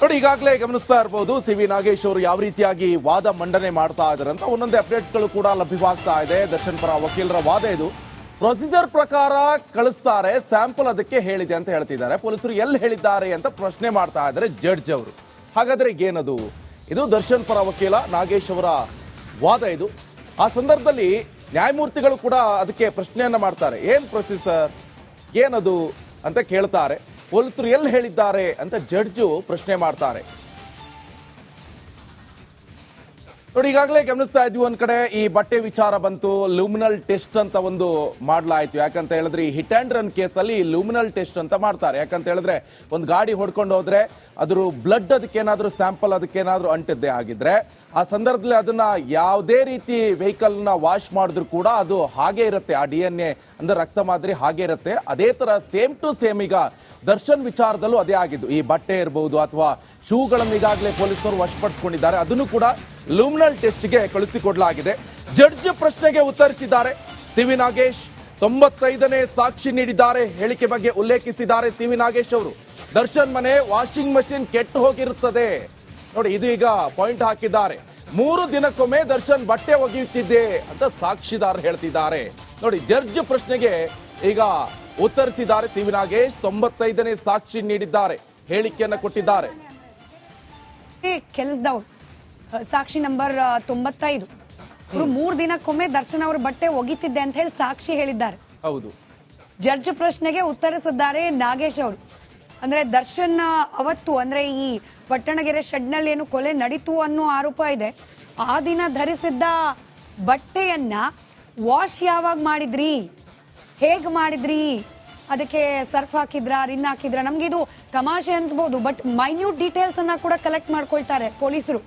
ನೋಡಿ, ಈಗಾಗಲೇ ಗಮನಿಸ್ತಾ ಇರಬಹುದು ಸಿ ವಿ ನಾಗೇಶ್ ಅವರು ಯಾವ ರೀತಿಯಾಗಿ ವಾದ ಮಂಡನೆ ಮಾಡ್ತಾ ಇದ್ದಾರೆ ಅಂತ. ಒಂದೊಂದೇ ಅಪ್ಡೇಟ್ಸ್ಗಳು ಕೂಡ ಲಭ್ಯವಾಗ್ತಾ ಇದೆ. ದರ್ಶನ್ ಪರ ವಕೀಲರ ವಾದ ಇದು. ಪ್ರೊಸೀಜರ್ ಪ್ರಕಾರ ಕಳಿಸ್ತಾರೆ ಸ್ಯಾಂಪಲ್ ಅದಕ್ಕೆ ಹೇಳಿದೆ ಅಂತ ಹೇಳ್ತಿದ್ದಾರೆ. ಪೊಲೀಸರು ಎಲ್ಲಿ ಹೇಳಿದ್ದಾರೆ ಅಂತ ಪ್ರಶ್ನೆ ಮಾಡ್ತಾ ಇದ್ದಾರೆ ಜಡ್ಜ್ ಅವರು. ಹಾಗಾದ್ರೆ ಏನದು ಇದು ದರ್ಶನ್ ಪರ ವಕೀಲ ನಾಗೇಶ್ ಅವರ ವಾದ ಇದು. ಆ ಸಂದರ್ಭದಲ್ಲಿ ನ್ಯಾಯಮೂರ್ತಿಗಳು ಕೂಡ ಅದಕ್ಕೆ ಪ್ರಶ್ನೆಯನ್ನ ಮಾಡ್ತಾರೆ. ಏನ್ ಪ್ರೊಸೀಸರ್ ಏನದು ಅಂತ ಕೇಳ್ತಾರೆ. ಪೊಲೀಸರು ಎಲ್ಲಿ ಹೇಳಿದ್ದಾರೆ ಅಂತ ಜಡ್ಜು ಪ್ರಶ್ನೆ ಮಾಡ್ತಾರೆ. ನೋಡಿ, ಈಗಾಗಲೇ ಗಮನಿಸ್ತಾ ಇದ್ವಿ ಒಂದ್ ಕಡೆ, ಈ ಬಟ್ಟೆ ವಿಚಾರ ಬಂತು ಲೂಮಿನಲ್ ಟೆಸ್ಟ್ ಅಂತ ಒಂದು ಮಾಡ್ಲಾಯ್ತು. ಯಾಕಂತ ಹೇಳಿದ್ರೆ, ಈ ಹಿಟ್ ಅಂಡ್ ರನ್ ಕೇಸಲ್ಲಿ ಲೂಮಿನಲ್ ಟೆಸ್ಟ್ ಅಂತ ಮಾಡ್ತಾರೆ. ಯಾಕಂತ ಹೇಳಿದ್ರೆ, ಒಂದು ಗಾಡಿ ಹೊಡ್ಕೊಂಡು ಹೋದ್ರೆ, ಅದ್ರ ಬ್ಲಡ್ ಅದಕ್ಕೇನಾದ್ರೂ ಸ್ಯಾಂಪಲ್ ಅದಕ್ಕೇನಾದ್ರೂ ಅಂಟಿದ್ದೆ ಆಗಿದ್ರೆ, ಆ ಸಂದರ್ಭದಲ್ಲಿ ಅದನ್ನ ಯಾವುದೇ ರೀತಿ ವೆಹಿಕಲ್ನ ವಾಶ್ ಮಾಡಿದ್ರು ಕೂಡ ಅದು ಹಾಗೆ ಇರುತ್ತೆ. ಆ ಡಿ ಎನ್ ಎ ಅಂದ್ರೆ ರಕ್ತ ಮಾದರಿ ಹಾಗೆ ಇರುತ್ತೆ. ಅದೇ ತರ ಸೇಮ್ ಟು ಸೇಮ್ ಈಗ ದರ್ಶನ್ ವಿಚಾರದಲ್ಲೂ ಅದೇ ಆಗಿದ್ದು, ಈ ಬಟ್ಟೆ ಇರಬಹುದು ಅಥವಾ ಶೂಗಳನ್ನು ಈಗಾಗಲೇ ಪೊಲೀಸರು ವಶಪಡಿಸಿಕೊಂಡಿದ್ದಾರೆ. ಅದನ್ನು ಕೂಡ ಲುಮಿನಲ್ ಟೆಸ್ಟ್ಗೆ ಕಳುಹಿಸಿಕೊಡಲಾಗಿದೆ. ಜಡ್ಜ್ ಪ್ರಶ್ನೆಗೆ ಉತ್ತರಿಸಿದ್ದಾರೆ. ಸಿವಿ ನಾಗೇಶ್ ತೊಂಬತ್ತೈದನೇ ಸಾಕ್ಷಿ ನೀಡಿದ್ದಾರೆ. ಹೇಳಿಕೆ ಬಗ್ಗೆ ಉಲ್ಲೇಖಿಸಿದ್ದಾರೆ ಸಿವಿ ನಾಗೇಶ್ ಅವರು. ದರ್ಶನ್ ಮನೆ ವಾಷಿಂಗ್ ಮಷಿನ್ ಕೆಟ್ಟು ಹೋಗಿರುತ್ತದೆ. ನೋಡಿ, ಇದು ಈಗ ಪಾಯಿಂಟ್ ಹಾಕಿದ್ದಾರೆ. ಮೂರು ದಿನಕ್ಕೊಮ್ಮೆ ದರ್ಶನ್ ಬಟ್ಟೆ ಒಗೆಯುತ್ತಿದ್ದೆ ಅಂತ ಸಾಕ್ಷಿದಾರ ಹೇಳ್ತಿದ್ದಾರೆ. ನೋಡಿ, ಜಡ್ಜ್ ಪ್ರಶ್ನೆಗೆ ಈಗ ಉತ್ತರಿಸಿದ್ದಾರೆ ಸಿ ವಿ ನಾಗೇಶ್. ತೊಂಬತ್ತೈದನೇ ಸಾಕ್ಷಿ ನೀಡಿದ್ದಾರೆ. ಹೇಳಿಕೆಯನ್ನು ಕೊಟ್ಟಿದ್ದಾರೆ. ಕೆಲಸದವ್ರು. ಸಾಕ್ಷಿ ನಂಬರ್ ತೊಂಬತ್ತೈದು. ಇವರು ಮೂರ್ ದಿನಕ್ಕೊಮ್ಮೆ ದರ್ಶನ್ ಅವ್ರ ಬಟ್ಟೆ ಒಗಿತಿದ್ದೆ ಅಂತ ಹೇಳಿ ಸಾಕ್ಷಿ ಹೇಳಿದ್ದಾರೆ. ಹೌದು. ಜಡ್ಜ್ ಪ್ರಶ್ನೆಗೆ ಉತ್ತರಿಸಿದ್ದಾರೆ ನಾಗೇಶ್ ಅವರು. ಅಂದ್ರೆ ದರ್ಶನ್ ಅವತ್ತು ಅಂದ್ರೆ ಈ ಪಟ್ಟಣಗೆರೆ ಶೆಡ್ನಲ್ಲಿ ಏನು ಕೊಲೆ ನಡೀತು ಅನ್ನೋ ಆರೋಪ ಇದೆ. ಆ ದಿನ ಧರಿಸಿದ್ದ ಬಟ್ಟೆಯನ್ನ ವಾಶ್ ಯಾವಾಗ ಮಾಡಿದ್ರಿ? ಹೇಗ್ ಮಾಡಿದ್ರಿ? ಅದಕ್ಕೆ ಸರ್ಫ್ ಹಾಕಿದ್ರ ರಿನ್ ಹಾಕಿದ್ರ? ನಮ್ಗೆ ಇದು ತಮಾಷೆ ಅನ್ಸ್ಬೋದು ಬಟ್ ಮೈನ್ಯೂಟ್ ಡೀಟೇಲ್ಸ್ ಅನ್ನ ಕೂಡ ಕಲೆಕ್ಟ್ ಮಾಡ್ಕೊಳ್ತಾರೆ ಪೊಲೀಸರು.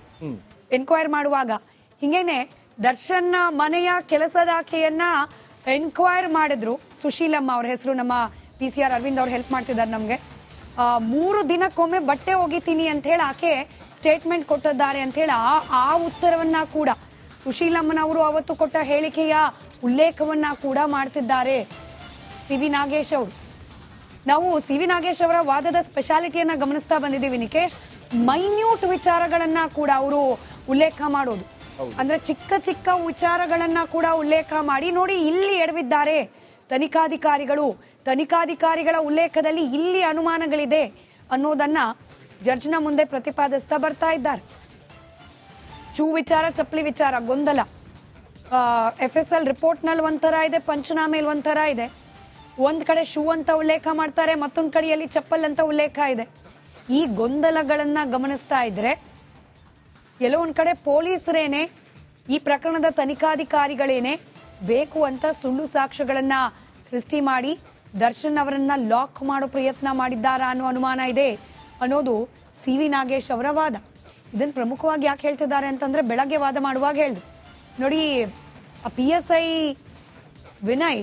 ಎನ್ಕ್ವೈರ್ ಮಾಡುವಾಗ. ಹಿಂಗೇನೆ ದರ್ಶನ್ ಮನೆಯ ಕೆಲಸದ ಆಕೆಯನ್ನ ಎನ್ಕ್ವೈರ್ ಮಾಡಿದ್ರು. ಸುಶೀಲಮ್ಮ ಅವ್ರ ಹೆಸರು ನಮ್ಮ ಪಿ ಸಿ ಆರ್ ಅರವಿಂದ್ ಅವ್ರು ಹೆಲ್ಪ್ ಮಾಡ್ತಿದ್ದಾರೆ ನಮಗೆ. ಮೂರು ದಿನಕ್ಕೊಮ್ಮೆ ಬಟ್ಟೆ ಒಗಿತೀನಿ ಅಂತ ಹೇಳಿ ಆಕೆ ಸ್ಟೇಟ್ಮೆಂಟ್ ಕೊಟ್ಟಿದ್ದಾರೆ ಅಂತ ಹೇಳಿ ಆ ಆ ಉತ್ತರವನ್ನ ಕೂಡ. ಸುಶೀಲಮ್ಮನವರು ಅವತ್ತು ಕೊಟ್ಟ ಹೇಳಿಕೆಯ ಉಲ್ಲೇಖವನ್ನ ಕೂಡ ಮಾಡ್ತಿದ್ದಾರೆ ಸಿ ವಿ ನಾಗೇಶ್ ಅವರು. ನಾವು ಸಿ ವಿ ನಾಗೇಶ್ ಅವರ ವಾದದ ಸ್ಪೆಷಾಲಿಟಿಯನ್ನ ಗಮನಿಸ್ತಾ ಬಂದಿದ್ದೀವಿ ನಿಕೇಶ್. ಮೈನ್ಯೂಟ್ ವಿಚಾರಗಳನ್ನ ಕೂಡ ಅವರು ಉಲ್ಲೇಖ ಮಾಡೋದು. ಅಂದ್ರೆ ಚಿಕ್ಕ ಚಿಕ್ಕ ವಿಚಾರಗಳನ್ನ ಕೂಡ ಉಲ್ಲೇಖ ಮಾಡಿ ನೋಡಿ ಇಲ್ಲಿ ಎಡವಿದ್ದಾರೆ. ತನಿಖಾಧಿಕಾರಿಗಳು ತನಿಖಾಧಿಕಾರಿಗಳ ಉಲ್ಲೇಖದಲ್ಲಿ ಇಲ್ಲಿ ಅನುಮಾನಗಳಿದೆ ಅನ್ನೋದನ್ನ ಜಡ್ಜ್ನ ಮುಂದೆ ಪ್ರತಿಪಾದಿಸ್ತಾ ಬರ್ತಾ ಇದ್ದಾರೆ. ಚೂ ವಿಚಾರ ಚಪ್ಪಲಿ ವಿಚಾರ ಗೊಂದಲ. ಎಫ್ ಎಸ್ ಎಲ್ ರಿಪೋರ್ಟ್ನಲ್ಲಿ ಒಂಥರ ಇದೆ ಪಂಚನಾಮೆಯಲ್ಲಿ ಒಂಥರ ಇದೆ. ಒಂದ್ ಕಡೆ ಶೂ ಅಂತ ಉಲ್ಲೇಖ ಮಾಡ್ತಾರೆ, ಮತ್ತೊಂದ್ ಕಡೆಯಲ್ಲಿ ಚಪ್ಪಲ್ ಅಂತ ಉಲ್ಲೇಖ ಇದೆ. ಈ ಗೊಂದಲಗಳನ್ನ ಗಮನಿಸ್ತಾ ಇದ್ರೆ ಒಂದ್ ಕಡೆ ಪೊಲೀಸರೇನೆ, ಈ ಪ್ರಕರಣದ ತನಿಖಾಧಿಕಾರಿಗಳೇನೆ ಬೇಕು ಅಂತ ಸುಳ್ಳು ಸಾಕ್ಷ್ಯಗಳನ್ನ ಸೃಷ್ಟಿ ಮಾಡಿ, ದರ್ಶನ್ ಅವರನ್ನ ಲಾಕ್ ಮಾಡೋ ಪ್ರಯತ್ನ ಮಾಡಿದ್ದಾರಾ ಅನ್ನೋ ಅನುಮಾನ ಇದೆ ಅನ್ನೋದು ಸಿ ವಿ ನಾಗೇಶ್ ಅವರ ವಾದ. ಇದನ್ನು ಪ್ರಮುಖವಾಗಿ ಯಾಕೆ ಹೇಳ್ತಿದ್ದಾರೆ ಅಂತಂದ್ರೆ, ಬೆಳಗ್ಗೆ ವಾದ ಮಾಡುವಾಗ ಹೇಳಿದ್ರು. ನೋಡಿ ಪಿ ಎಸ್ ಐ ವಿನಯ್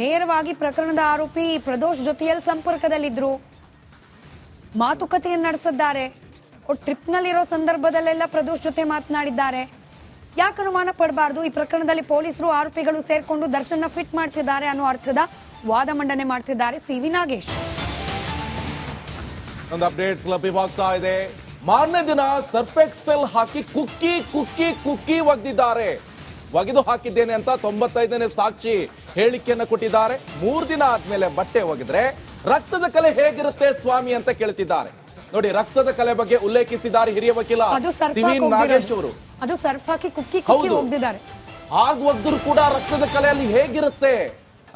ನೇರವಾಗಿ ಪ್ರಕರಣದ ಆರೋಪಿ ಪ್ರದೋಷ್ ಜೊತೆಯಲ್ಲಿ ಸಂಪರ್ಕದಲ್ಲಿದ್ರು. ಮಾತುಕತೆಯನ್ನು ನಡೆಸಿದ್ದಾರೆ. ಟ್ರಿಪ್ನಲ್ಲಿರೋ ಸಂದರ್ಭದಲ್ಲೆಲ್ಲ ಪ್ರದೋಷ್ ಜೊತೆ ಮಾತನಾಡಿದ್ದಾರೆ. ಯಾಕೆ ಅನುಮಾನ ಪಡಬಾರ್ದು? ಈ ಪ್ರಕರಣದಲ್ಲಿ ಪೊಲೀಸರು ಆರೋಪಿಗಳು ಸೇರ್ಕೊಂಡು ದರ್ಶನ ಫಿಟ್ ಮಾಡ್ತಿದ್ದಾರೆ ಅನ್ನೋ ಅರ್ಥದ ವಾದ ಮಂಡನೆ ಮಾಡ್ತಿದ್ದಾರೆ ಸಿ ವಿ ನಾಗೇಶ್. ಒಂದು ಅಪ್ಡೇಟ್ಸ್ ಲಭ್ಯವಾಗ್ತಾ ಇದೆ. ಮಾರನೇ ದಿನ ಸರ್ಫೆಕ್ಸೆಲ್ ಹಾಕಿ ಕುಕ್ಕಿ ಕುಕ್ಕಿ ಕುಕ್ಕಿ ಒಗೆದಿದ್ದಾರೆ. ಒಗೆದು ಹಾಕಿದ್ದೇನೆ ಅಂತ ತೊಂಬತ್ತೈದನೇ ಸಾಕ್ಷಿ ಹೇಳಿಕೆಯನ್ನು ಕೊಟ್ಟಿದ್ದಾರೆ. ಮೂರು ದಿನ ಆದ್ಮೇಲೆ ಬಟ್ಟೆ ಒಗೆದ್ರೆ ರಕ್ತದ ಕಲೆ ಹೇಗಿರುತ್ತೆ ಸ್ವಾಮಿ ಅಂತ ಕೇಳ್ತಿದ್ದಾರೆ. ನೋಡಿ ರಕ್ತದ ಕಲೆ ಬಗ್ಗೆ ಉಲ್ಲೇಖಿಸಿದ್ದಾರೆ ಹಿರಿಯ ವಕೀಲ ಅದು ಸರ್ಫ್ ಸಿ ವಿ ಹಾಕಿ ನಾಗೇಶ್ ಅವರು. ಅದು ಸರ್ಫ್ ಹಾಕಿ ಕುಕ್ಕಿ ಕುಕ್ಕಿ ಒಗೆದಿದ್ದಾರೆ. ಆಗ ಹಾಗೆ ಒಗ್ದ್ರು ಕೂಡ ರಕ್ತದ ಕಲೆಯಲ್ಲಿ ಹೇಗಿರುತ್ತೆ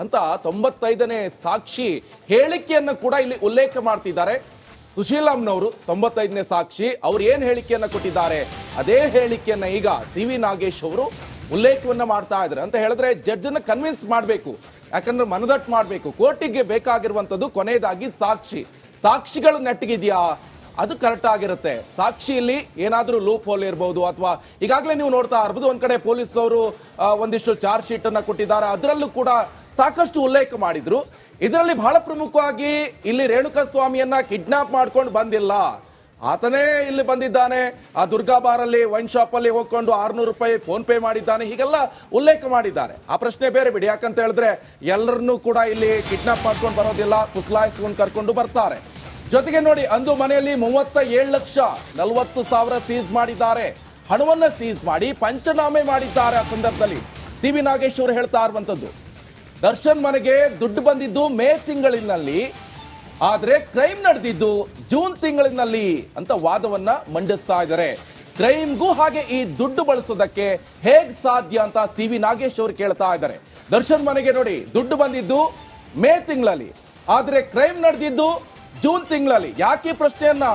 ಅಂತ ತೊಂಬತ್ತೈದನೇ ಸಾಕ್ಷಿ ಹೇಳಿಕೆಯನ್ನು ಕೂಡ ಇಲ್ಲಿ ಉಲ್ಲೇಖ ಮಾಡ್ತಿದ್ದಾರೆ. ಸುಶೀಲಂನವರು ತೊಂಬತ್ತೈದನೇ ಸಾಕ್ಷಿ, ಅವ್ರು ಏನು ಹೇಳಿಕೆಯನ್ನು ಕೊಟ್ಟಿದ್ದಾರೆ? ಅದೇ ಹೇಳಿಕೆಯನ್ನು ಈಗ ಸಿ ವಿ ನಾಗೇಶ್ ಅವರು ಉಲ್ಲೇಖವನ್ನು ಮಾಡ್ತಾ ಇದ್ದಾರೆ. ಅಂತ ಹೇಳಿದ್ರೆ ಜಡ್ಜನ್ನು ಕನ್ವಿನ್ಸ್ ಮಾಡಬೇಕು. ಯಾಕಂದ್ರೆ ಮನದಟ್ಟು ಮಾಡಬೇಕು. ಕೋರ್ಟಿಗೆ ಬೇಕಾಗಿರುವಂಥದ್ದು ಕೊನೆಯದಾಗಿ ಸಾಕ್ಷಿ. ಸಾಕ್ಷಿಗಳು ನೆಟ್ಟಿಗಿದೆಯಾ? ಅದು ಕರೆಕ್ಟ್ ಆಗಿರುತ್ತೆ. ಸಾಕ್ಷಿಯಲ್ಲಿ ಏನಾದರೂ ಲೂಪ್ ಹೋಲ್ ಇರಬಹುದು ಅಥವಾ ಈಗಾಗಲೇ ನೀವು ನೋಡ್ತಾ ಇರ್ಬೋದು, ಒಂದ್ ಕಡೆ ಪೊಲೀಸ್ ಅವರು ಒಂದಿಷ್ಟು ಚಾರ್ಜ್ ಶೀಟ್ ಅನ್ನ ಕೊಟ್ಟಿದ್ದಾರೆ. ಅದರಲ್ಲೂ ಕೂಡ ಸಾಕಷ್ಟು ಉಲ್ಲೇಖ ಮಾಡಿದ್ರು. ಇದರಲ್ಲಿ ಬಹಳ ಪ್ರಮುಖವಾಗಿ ಇಲ್ಲಿ ರೇಣುಕಾ ಸ್ವಾಮಿಯನ್ನ ಕಿಡ್ನಾಪ್ ಮಾಡ್ಕೊಂಡು ಬಂದಿಲ್ಲ. ಆತನೇ ಇಲ್ಲಿ ಬಂದಿದ್ದಾನೆ. ಆ ದುರ್ಗಾ ಬಾರಲ್ಲಿ ವೈನ್ ಶಾಪ್ ಅಲ್ಲಿ ಹೋಗ್ಕೊಂಡು ಆರ್ನೂರು ರೂಪಾಯಿ ಫೋನ್ ಪೇ ಮಾಡಿದ್ದಾನೆ. ಹೀಗೆಲ್ಲ ಉಲ್ಲೇಖ ಮಾಡಿದ್ದಾರೆ. ಆ ಪ್ರಶ್ನೆ ಬೇರೆ ಬಿಡಿ. ಯಾಕಂತ ಹೇಳಿದ್ರೆ ಎಲ್ಲರನ್ನೂ ಕೂಡ ಇಲ್ಲಿ ಕಿಡ್ನಾಪ್ ಮಾಡ್ಕೊಂಡು ಬರೋದಿಲ್ಲ. ಕುಸಲಾಯಿಸ್ಕೊಂಡು ಕರ್ಕೊಂಡು ಬರ್ತಾರೆ. ಜೊತೆಗೆ ನೋಡಿ, ಅಂದು ಮನೆಯಲ್ಲಿ ಮೂವತ್ತ ಏಳು ಲಕ್ಷ ನಲವತ್ತು ಸಾವಿರ ಸೀಸ್ ಮಾಡಿದ್ದಾರೆ. ಹಣವನ್ನ ಸೀಸ್ ಮಾಡಿ ಪಂಚನಾಮೆ ಮಾಡಿದ್ದಾರೆ ಆ ಸಂದರ್ಭದಲ್ಲಿ. ಸಿ ವಿ ನಾಗೇಶ್ ಅವರು ಹೇಳ್ತಾ ಇರುವಂತದ್ದು. ದರ್ಶನ್ ಮನೆಗೆ ದುಡ್ಡು ಬಂದಿದ್ದು ಮೇ ತಿಂಗಳಿನಲ್ಲಿ, ಆದರೆ ಕ್ರೈಮ್ ನಡೆದಿದ್ದು ಜೂನ್ ತಿಂಗಳಿನಲ್ಲಿ ಅಂತ ವಾದವನ್ನ ಮಂಡಿಸ್ತಾ ಇದ್ದಾರೆ. ಕ್ರೈಮ್ಗೂ ಹಾಗೆ ಈ ದುಡ್ಡು ಬಳಸೋದಕ್ಕೆ ಹೇಗ್ ಸಾಧ್ಯ ಅಂತ ಸಿ ವಿ ನಾಗೇಶ್ ಅವರು ಕೇಳ್ತಾ ಇದ್ದಾರೆ. ದರ್ಶನ್ ಮನೆಗೆ ನೋಡಿ, ದುಡ್ಡು ಬಂದಿದ್ದು ಮೇ ತಿಂಗಳಲ್ಲಿ, ಆದರೆ ಕ್ರೈಮ್ ನಡೆದಿದ್ದು ಜೂನ್ ತಿಂಗಳಲ್ಲಿ. ಯಾಕೆ ಪ್ರಶ್ನೆಯನ್ನ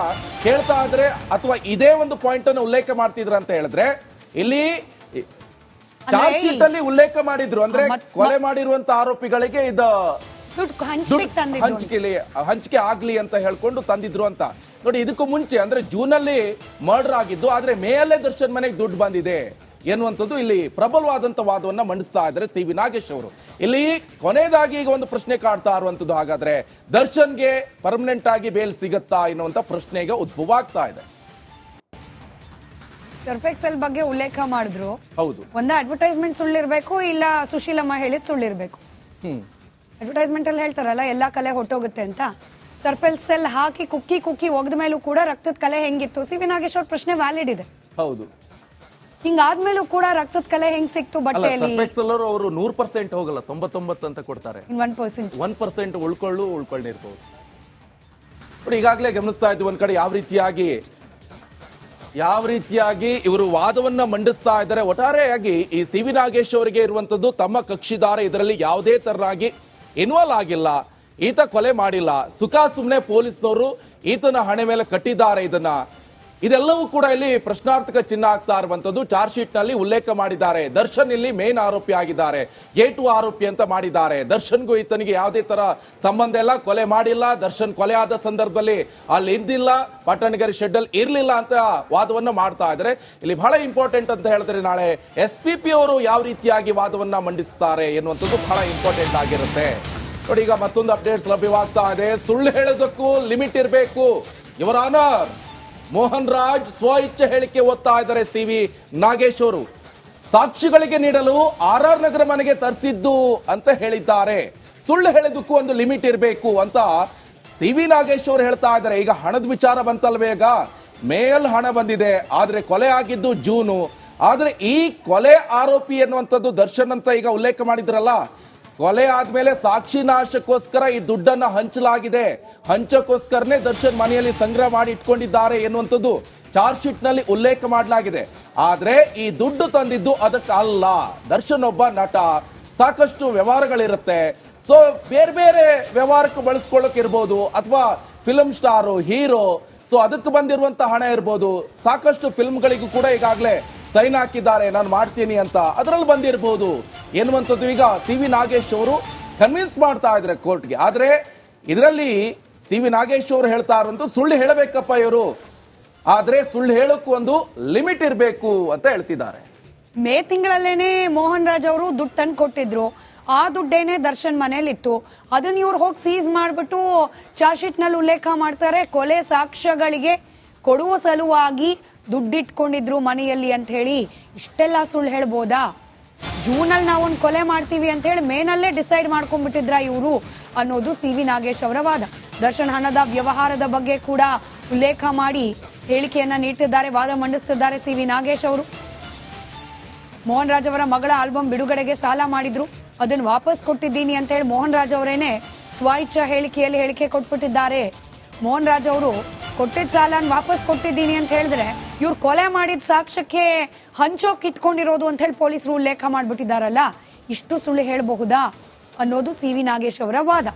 ಕೇಳ್ತಾ ಇದ್ರೆ, ಅಥವಾ ಇದೇ ಒಂದು ಪಾಯಿಂಟ್ ಅನ್ನು ಉಲ್ಲೇಖ ಮಾಡ್ತಿದ್ರ ಅಂತ ಹೇಳಿದ್ರೆ, ಇಲ್ಲಿ ಚಾರ್ಜ್ ಶೀಟ್ ಅಲ್ಲಿ ಉಲ್ಲೇಖ ಮಾಡಿದ್ರು ಅಂದ್ರೆ ಕೊಲೆ ಮಾಡಿರುವಂತ ಆರೋಪಿಗಳಿಗೆ ಇದು ಹಂಚಿಕೆ ಹಂಚಿಕೆ ಆಗ್ಲಿ ಅಂತ ಹೇಳ್ಕೊಂಡು ತಂದಿದ್ರು ಅಂತ. ನೋಡಿ ಇದಕ್ಕೂ ಮುಂಚೆ ಅಂದ್ರೆ ಜೂನ್ ಅಲ್ಲಿ ಮರ್ಡರ್ ಆಗಿದ್ದು ಆದ್ರೆ ಮೇ ಅಲ್ಲೇ ದರ್ಶನ್ ಮನೆಗೆ ದುಡ್ಡು ಬಂದಿದೆ ಎನ್ನುವಂಥದ್ದು ಇಲ್ಲಿ ಪ್ರಬಲವಾದಂತ ವಾದವನ್ನ ಮಂಡಿಸ್ತಾ ಇದ್ದಾರೆ ಸಿ ವಿ ನಾಗೇಶ್ ಅವರು. ಇಲ್ಲಿ ಕೊನೆಯದಾಗಿ ಈಗ ಒಂದು ಪ್ರಶ್ನೆ ಕಾಡ್ತಾ ಇರುವಂತದ್ದು ಹಾಗಾದ್ರೆ ದರ್ಶನ್ಗೆ ಪರ್ಮನೆಂಟ್ ಆಗಿ ಬೇಲ್ ಸಿಗತ್ತಾ ಎನ್ನುವಂತ ಪ್ರಶ್ನೆಗೆ ಉದ್ಭವ ಆಗ್ತಾ ಇದೆ. ಸರ್ಫೆಕ್ಸೆಲ್ ಬಗ್ಗೆ ಉಲ್ಲೇಖ ಮಾಡಿದ್ರು. ಹೌದು. ಒಂದ ಅಡ್ವರ್ಟೈಸ್ಮೆಂಟ್ ಸುಳ್ಳಿರ್ಬೇಕು ಇಲ್ಲ ಸುಶೀಲಮ್ಮ ಹೇಳಿದ್ ಸುಳ್ಳಿರ್ಬೇಕು. ಹ್ಮ್. ಅಡ್ವರ್ಟೈಸ್ಮೆಂಟ್ ಅಲ್ಲಿ ಹೇಳ್ತಾರಲ್ಲ ಎಲ್ಲಾ ಕಲೆ ಹೊಟ್ಟೋಗುತ್ತೆ ಅಂತ. ಸರ್ಫೆಲ್ ಸೆಲ್ ಹಾಕಿ ಕುಕ್ಕಿ ಕುಕ್ಕಿ ಒಗ್ದ ಮೇಲೂ ಕೂಡ ರಕ್ತದ ಕಲೆ ಹೆಂಗಿತ್ತು? ಸಿ ವಿ ನಾಗೇಶ್ ಪ್ರಶ್ನೆ ವ್ಯಾಲಿಡ್ ಇದೆ. ಹೌದು. ಹಿಂಗಾದ್ಮೇಲೂ ಕೂಡ ರಕ್ತದ ಕಲೆ ಹೆಂಗ್ ಸಿಕ್ತು ಬಟ್ಟೆಯಲ್ಲಿ? ಸರ್ಫೆಕ್ಸಲ್ ಅವರು ನೂರ್ ಪರ್ಸೆಂಟ್ ಹೋಗಲ್ಲ ತೊಂಬತ್ತೊಂಬತ್ತು ಅಂತ ಕೊಡ್ತಾರೆ. ಒನ್ ಪರ್ಸೆಂಟ್ ಒನ್ ಪರ್ಸೆಂಟ್ ಉಳ್ಕೊಳ್ಳು ನೋಡಿ ಈಗಾಗಲೇ ಗಮನಿಸ್ತಾ ಇದ್ದೀವಿ ಒಂದ್ ಕಡೆ ಯಾವ ರೀತಿಯಾಗಿ ಯಾವ ರೀತಿಯಾಗಿ ಇವರು ವಾದವನ್ನ ಮಂಡಿಸ್ತಾ ಇದ್ದಾರೆ? ಒಟ್ಟಾರೆಯಾಗಿ ಈ ಸಿ ವಿ ನಾಗೇಶ್ ಅವರಿಗೆ ಇರುವಂತದ್ದು ತಮ್ಮ ಕಕ್ಷಿದಾರ, ಇದರಲ್ಲಿ ಯಾವುದೇ ತರನಾಗಿ ಇನ್ವಾಲ್ವ್ ಆಗಿಲ್ಲ. ಈತ ಕೊಲೆ ಮಾಡಿಲ್ಲ. ಸುಖ ಸುಮ್ಮನೆ ಪೊಲೀಸ್ನವರು ಈತನ ಹಣೆ ಮೇಲೆ ಕಟ್ಟಿದ್ದಾರೆ ಇದನ್ನ. ಇದೆಲ್ಲವೂ ಕೂಡ ಇಲ್ಲಿ ಪ್ರಶ್ನಾರ್ಥಕ ಚಿಹ್ನ ಆಗ್ತಾ ಇರುವಂತದ್ದು ಚಾರ್ಜ್ ಶೀಟ್ನಲ್ಲಿ ಉಲ್ಲೇಖ ಮಾಡಿದ್ದಾರೆ. ದರ್ಶನ್ ಇಲ್ಲಿ ಮೇನ್ ಆರೋಪಿ ಆಗಿದ್ದಾರೆ. ಏಟು ಆರೋಪಿ ಅಂತ ಮಾಡಿದ್ದಾರೆ. ದರ್ಶನ್ಗೂ ಈತನಿಗೆ ಯಾವುದೇ ತರ ಸಂಬಂಧ ಇಲ್ಲ. ಕೊಲೆ ಮಾಡಿಲ್ಲ. ದರ್ಶನ್ ಕೊಲೆ ಆದ ಸಂದರ್ಭದಲ್ಲಿ ಅಲ್ಲಿ ಇದ್ದಿಲ್ಲ ಪಟ್ಟಣಗರಿ ಶೆಡ್ ಅಲ್ಲಿ ಇರ್ಲಿಲ್ಲ ಅಂತ ವಾದವನ್ನ ಮಾಡ್ತಾ ಇದ್ದಾರೆ. ಇಲ್ಲಿ ಬಹಳ ಇಂಪಾರ್ಟೆಂಟ್ ಅಂತ ಹೇಳಿದ್ರೆ ನಾಳೆ ಎಸ್ ಪಿ ಪಿ ಅವರು ಯಾವ ರೀತಿಯಾಗಿ ವಾದವನ್ನ ಮಂಡಿಸ್ತಾರೆ ಎನ್ನುವಂಥದ್ದು ಬಹಳ ಇಂಪಾರ್ಟೆಂಟ್ ಆಗಿರುತ್ತೆ. ನೋಡಿ, ಈಗ ಮತ್ತೊಂದು ಅಪ್ಡೇಟ್ಸ್ ಲಭ್ಯವಾಗ್ತಾ ಇದೆ. ಸುಳ್ಳು ಹೇಳೋದಕ್ಕೂ ಲಿಮಿಟ್ ಇರಬೇಕು. ಇವರ ಆನರ್ ಮೋಹನ್ ರಾಜ್ ಸ್ವ ಇಚ್ಛೆ ಹೇಳಿಕೆ ಓದ್ತಾ ಇದ್ದಾರೆ ಸಿ ವಿ ನಾಗೇಶ್ ಅವರು. ಸಾಕ್ಷಿಗಳಿಗೆ ನೀಡಲು ಆರ್ ಆರ್ ನಗರ ಮನೆಗೆ ತರಿಸಿದ್ದು ಅಂತ ಹೇಳಿದ್ದಾರೆ. ಸುಳ್ಳು ಹೇಳಿದಕ್ಕೂ ಒಂದು ಲಿಮಿಟ್ ಇರಬೇಕು ಅಂತ ಸಿ ವಿ ನಾಗೇಶ್ ಅವರು ಹೇಳ್ತಾ ಇದ್ದಾರೆ. ಈಗ ಹಣದ ವಿಚಾರ ಬಂತಲ್ವೇ ಈಗ? ಮೇಲ್ ಹಣ ಬಂದಿದೆ. ಆದರೆ ಕೊಲೆ ಆಗಿದ್ದು ಜೂನು. ಆದರೆ ಈ ಕೊಲೆ ಆರೋಪಿ ಎನ್ನುವಂಥದ್ದು ದರ್ಶನ್ ಅಂತ ಈಗ ಉಲ್ಲೇಖ ಮಾಡಿದ್ರಲ್ಲ ಕೊಲೆ ಆದ್ಮೇಲೆ ಸಾಕ್ಷಿ ನಾಶಕ್ಕೋಸ್ಕರ ಈ ದುಡ್ಡನ್ನ ಹಂಚಲಾಗಿದೆ. ಹಂಚಕ್ಕೋಸ್ಕರನೇ ದರ್ಶನ್ ಮನೆಯಲ್ಲಿ ಸಂಗ್ರಹ ಮಾಡಿ ಇಟ್ಕೊಂಡಿದ್ದಾರೆ ಎನ್ನುವಂಥದ್ದು ಚಾರ್ಜ್ ಶೀಟ್ನಲ್ಲಿ ಉಲ್ಲೇಖ ಮಾಡಲಾಗಿದೆ. ಆದ್ರೆ ಈ ದುಡ್ಡು ತಂದಿದ್ದು ಅದಕ್ಕೆ ಅಲ್ಲ. ದರ್ಶನ್ ಒಬ್ಬ ನಟ, ಸಾಕಷ್ಟು ವ್ಯವಹಾರಗಳಿರುತ್ತೆ. ಸೊ ಬೇರೆ ಬೇರೆ ವ್ಯವಹಾರಕ್ಕೆ ಬಳಸ್ಕೊಳ್ಳೋಕೆ ಇರ್ಬೋದು, ಅಥವಾ ಫಿಲ್ಮ್ ಸ್ಟಾರು ಹೀರೋ ಸೊ ಅದಕ್ಕೆ ಬಂದಿರುವಂತ ಹಣ ಇರ್ಬೋದು. ಸಾಕಷ್ಟು ಫಿಲ್ಮ್ಗಳಿಗೂ ಕೂಡ ಈಗಾಗಲೇ ಸೈನ್ ಹಾಕಿದ್ದಾರೆ. ನಾನು ಮಾಡ್ತೀನಿ ಅಂತ. ಅದರಲ್ಲಿ ಬಂದಿರಬಹುದು ಎನ್ನುವಂಥದ್ದು ಈಗ ಸಿ ವಿ ನಾಗೇಶ್ ಅವರು ಕನ್ವಿನ್ಸ್ ಮಾಡ್ತಾ ಇದ್ದಾರೆ ಕೋರ್ಟ್ಗೆ. ಆದರೆ ಇದರಲ್ಲಿ ಸಿ ವಿ ನಾಗೇಶ್ ಅವರು ಹೇಳ್ತಾ ಸುಳ್ಳು ಹೇಳಬೇಕಪ್ಪ ಇವರು. ಆದರೆ ಸುಳ್ಳು ಹೇಳೋಕ್ಕೂ ಒಂದು ಲಿಮಿಟ್ ಇರಬೇಕು ಅಂತ ಹೇಳ್ತಿದ್ದಾರೆ. ಮೇ ತಿಂಗಳಲ್ಲೇನೆ ಮೋಹನ್ ರಾಜ್ ಅವರು ದುಡ್ಡು ತಂದು ಕೊಟ್ಟಿದ್ರು. ಆ ದುಡ್ಡೇನೆ ದರ್ಶನ್ ಮನೇಲಿತ್ತು. ಅದನ್ನ ಇವ್ರು ಹೋಗಿ ಸೀಸ್ ಮಾಡ್ಬಿಟ್ಟು ಚಾರ್ಜ್ ಶೀಟ್ನಲ್ಲಿ ಉಲ್ಲೇಖ ಮಾಡ್ತಾರೆ. ಕೊಲೆ ಸಾಕ್ಷ್ಯಗಳಿಗೆ ಕೊಡುವ ಸಲುವಾಗಿ ದುಡ್ಡಿಟ್ಕೊಂಡಿದ್ರು ಮನೆಯಲ್ಲಿ ಅಂತ ಹೇಳಿ ಇಷ್ಟೆಲ್ಲ ಸುಳ್ಳು ಹೇಳ್ಬೋದಾ? ಜೂನಲ್ಲಿ ಒಂದು ಕೊಲೆ ಮಾಡ್ತೀವಿ ಅಂತ ಹೇಳಿ ಮೇನಲ್ಲೇ ಡಿಸೈಡ್ ಮಾಡ್ಕೊಂಡ್ಬಿಟ್ಟಿದ್ರ ಇವರು ಅನ್ನೋದು ಸಿ ವಿ ನಾಗೇಶ್ ಅವರ ವಾದ. ದರ್ಶನ್ ಹಣದ ವ್ಯವಹಾರದ ಬಗ್ಗೆ ಕೂಡ ಉಲ್ಲೇಖ ಮಾಡಿ ಹೇಳಿಕೆಯನ್ನ ನೀಡ್ತಿದ್ದಾರೆ, ವಾದ ಮಂಡಿಸುತ್ತಿದ್ದಾರೆ ಸಿ ವಿ ನಾಗೇಶ್ ಅವರು. ಮೋಹನ್ ರಾಜ್ ಅವರ ಮಗಳ ಆಲ್ಬಮ್ ಬಿಡುಗಡೆಗೆ ಸಾಲ ಮಾಡಿದ್ರು. ಅದನ್ನು ವಾಪಸ್ ಕೊಟ್ಟಿದ್ದೀನಿ ಅಂತ ಹೇಳಿ ಮೋಹನ್ ರಾಜ್ ಅವರೇನೆ ಸ್ವಇಚ್ಛಾ ಹೇಳಿಕೆಯಲ್ಲಿ ಹೇಳಿಕೆ ಕೊಟ್ಬಿಟ್ಟಿದ್ದಾರೆ. ಮೋಹನ್ ರಾಜ್ ಅವರು ಕೊಟ್ಟಿದ್ದ ಸಾಲನ ವಾಪಸ್ ಕೊಟ್ಟಿದ್ದೀನಿ ಅಂತ ಹೇಳಿದ್ರೆ ಇವ್ರು ಕೊಲೆ ಮಾಡಿದ ಸಾಕ್ಷ್ಯಕ್ಕೆ ಹಂಚೋಕ್ ಇಟ್ಕೊಂಡಿರೋದು ಅಂತ ಹೇಳಿ ಪೊಲೀಸರು ಉಲ್ಲೇಖ ಮಾಡ್ಬಿಟ್ಟಿದ್ದಾರಲ್ಲ, ಇಷ್ಟು ಸುಳ್ಳು ಹೇಳಬಹುದಾ ಅನ್ನೋದು ಸಿ ನಾಗೇಶ್ ಅವರ ವಾದ.